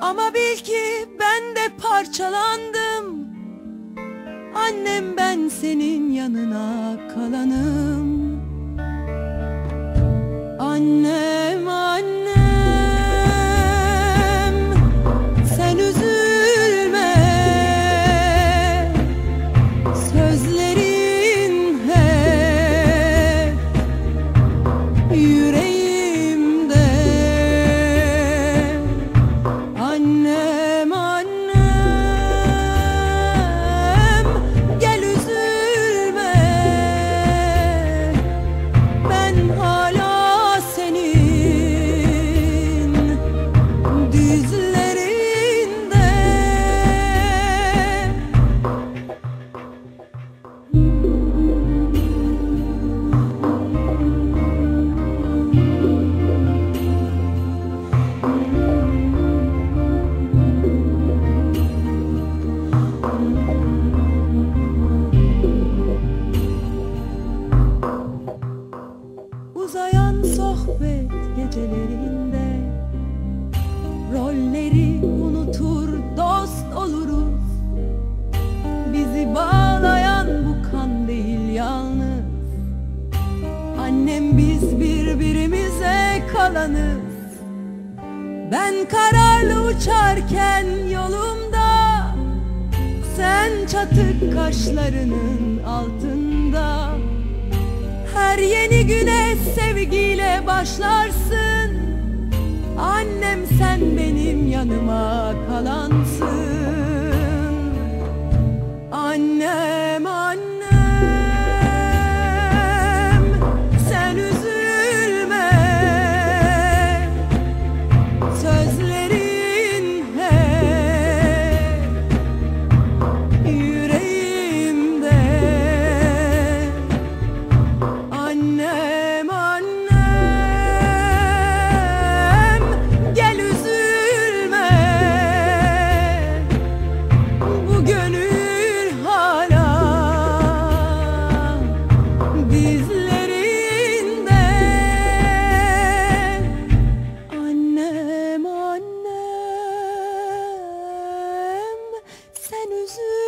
Ama bil ki ben de parçalandım. Annem ben senin yanına kalanım. Annem annem sen üzülme. Sözlerin hep Rolleri unutur dost oluruz. Bizi bağlayan bu kan değil yalnız. Annem biz birbirimize kalanız. Ben kararlı uçarken yolumda Sen çatık kaşlarının altında. Her yeni güne sevgiyle başlarsın. Annem sen benim yanıma kalansın. Annem sen